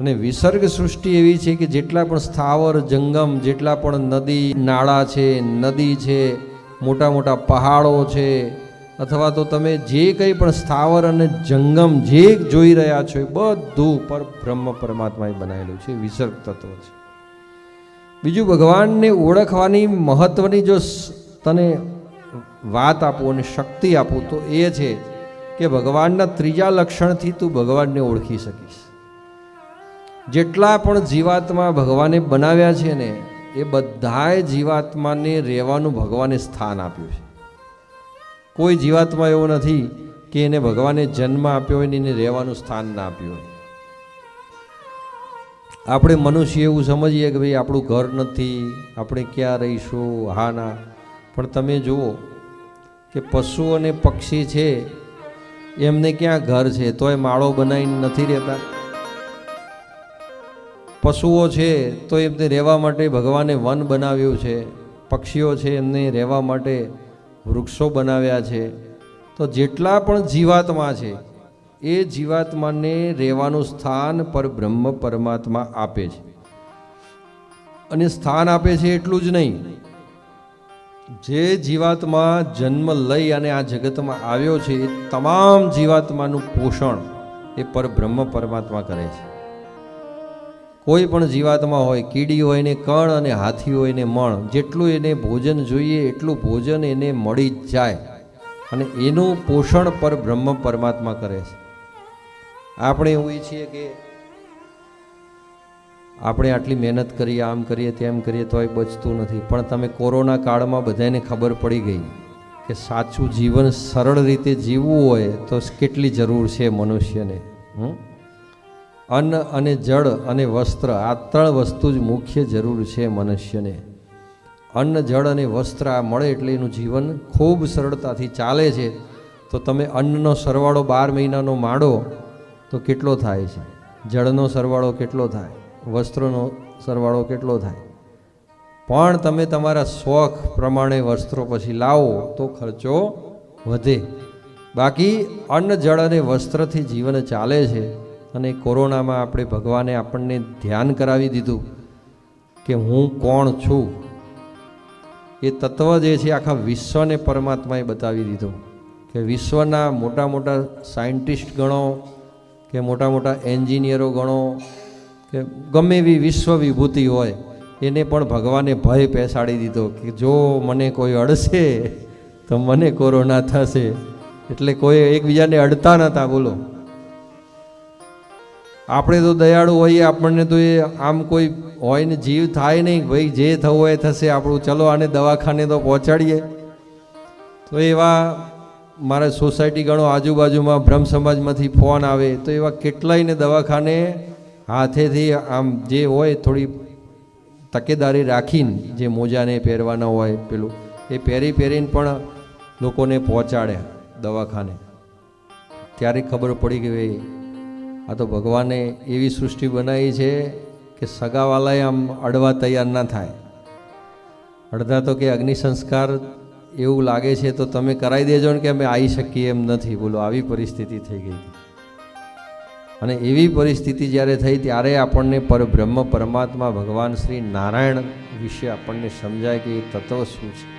અને વિસર્ગ સૃષ્ટિ એવી છે કે જેટલા પણ સ્થાવર, જંગમ, જેટલા પણ નદી, નાળા છે, નદી છે, મોટા મોટા પહાડો છે, અથવા તો તમે જે કંઈ પણ સ્થાવર અને જંગમ જે જોઈ રહ્યા છો એ બધું પર બ્રહ્મ પરમાત્માએ બનાવેલું છે, વિસર્ગ તત્વ છે. બીજું ભગવાનને ઓળખવાની મહત્વની જો તને વાત આપું અને શક્તિ આપું તો એ છે કે ભગવાનના ત્રીજા લક્ષણથી તું ભગવાનને ઓળખી શકીશ. જેટલા પણ જીવાત્મા ભગવાને બનાવ્યા છે ને, એ બધાએ જીવાત્માને રહેવાનું ભગવાને સ્થાન આપ્યું છે. કોઈ જીવાત્મા એવો નથી કે એને ભગવાને જન્મ આપ્યો હોય ને એને રહેવાનું સ્થાન ના આપ્યું હોય. આપણે મનુષ્ય એવું સમજીએ કે ભાઈ આપણું ઘર નથી, આપણે ક્યાં રહીશું, હા, ના. પણ તમે જુઓ કે પશુ અને પક્ષી છે, એમને ક્યાં ઘર છે, તોય માળો બનાવીને નથી રહેતા. પશુઓ છે, તો એમને રહેવા માટે ભગવાને વન બનાવ્યું છે. પક્ષીઓ છે, એમને રહેવા માટે વૃક્ષો બનાવ્યા છે. તો જેટલા પણ જીવાત્મા છે, એ જીવાત્માને રહેવાનું સ્થાન પર બ્રહ્મ પરમાત્મા આપે છે. અને સ્થાન આપે છે એટલું જ નહીં. જે જીવાત્મા જન્મ લઈ અને આ જગતમાં આવ્યો છે, એ તમામ જીવાત્માનું પોષણ એ પર બ્રહ્મ પરમાત્મા કરે છે. કોઈ પણ જીવાતમાં હોય, કીડી હોય ને કણ અને હાથી હોય ને મણ, જેટલું એને ભોજન જોઈએ એટલું ભોજન એને મળી જ જાય. અને એનું પોષણ પર બ્રહ્મ પરમાત્મા કરે છે. આપણે એવું ઈચ્છીએ કે આપણે આટલી મહેનત કરીએ, આમ કરીએ, તેમ કરીએ તોય બચતું નથી. પણ તમે કોરોના કાળમાં બધાને ખબર પડી ગઈ કે સાચું જીવન સરળ રીતે જીવવું હોય તો કેટલી જરૂર છે મનુષ્યને, હમ? અન્ન અને જળ અને વસ્ત્ર આ ત્રણ વસ્તુ જ મુખ્ય જરૂર છે મનુષ્યને. અન્ન, જળ અને વસ્ત્ર આ મળે એટલે એનું જીવન ખૂબ સરળતાથી ચાલે છે. તો તમે અન્નનો સરવાળો બાર મહિનાનો માંડો તો કેટલો થાય છે? જળનો સરવાળો કેટલો થાય? વસ્ત્રોનો સરવાળો કેટલો થાય? પણ તમે તમારા શોખ પ્રમાણે વસ્ત્રો પછી લાવો તો ખર્ચો વધે. બાકી અન્ન, જળ અને વસ્ત્રથી જીવન ચાલે છે. અને કોરોનામાં આપણે ભગવાને આપણને ધ્યાન કરાવી દીધું કે હું કોણ છું, એ તત્વ જે છે આખા વિશ્વને પરમાત્માએ બતાવી દીધું. કે વિશ્વના મોટા મોટા સાયન્ટિસ્ટ ગણો, કે મોટા મોટા એન્જિનિયરો ગણો, કે ગમે એવી વિશ્વ વિભૂતિ હોય, એને પણ ભગવાને ભય પેસાડી દીધો કે જો મને કોઈ અડશે, તો મને કોરોના થશે. એટલે કોઈ એકબીજાને અડતા નહોતા, બોલો. આપણે તો દયાળુ હોઈએ, આપણને તો એ આમ કોઈ હોય ને જીવ થાય નહીં. ભાઈ જે થવું હોય થશે. આપણું ચલો આને દવાખાને તો પહોંચાડીએ. તો એવા મારા સોસાયટી ગણો આજુબાજુમાં બ્રહ્મ સમાજમાંથી ફોન આવે, તો એવા કેટલાયને દવાખાને હાથેથી આમ જે હોય થોડી તકેદારી રાખીને જે મોજાને પહેરવાના હોય પેલું, એ પહેરી પહેરીને પણ લોકોને પહોંચાડે દવાખાને. ત્યારે ખબર પડી કે ભાઈ આ તો ભગવાને એવી સૃષ્ટિ બનાવી છે કે સગાવાલાએ આમ અડવા તૈયાર ના થાય. અડધા તો કે અગ્નિ સંસ્કાર એવું લાગે છે તો તમે કરાવી દેજો ને કે અમે આવી શકીએ એમ નથી. બોલો, આવી પરિસ્થિતિ થઈ ગઈ અને એવી પરિસ્થિતિ જ્યારે થઈ ત્યારે આપણને પરબ્રહ્મ પરમાત્મા ભગવાન શ્રી નારાયણ વિશે આપણને સમજાય કે એ તત્વ શું છે?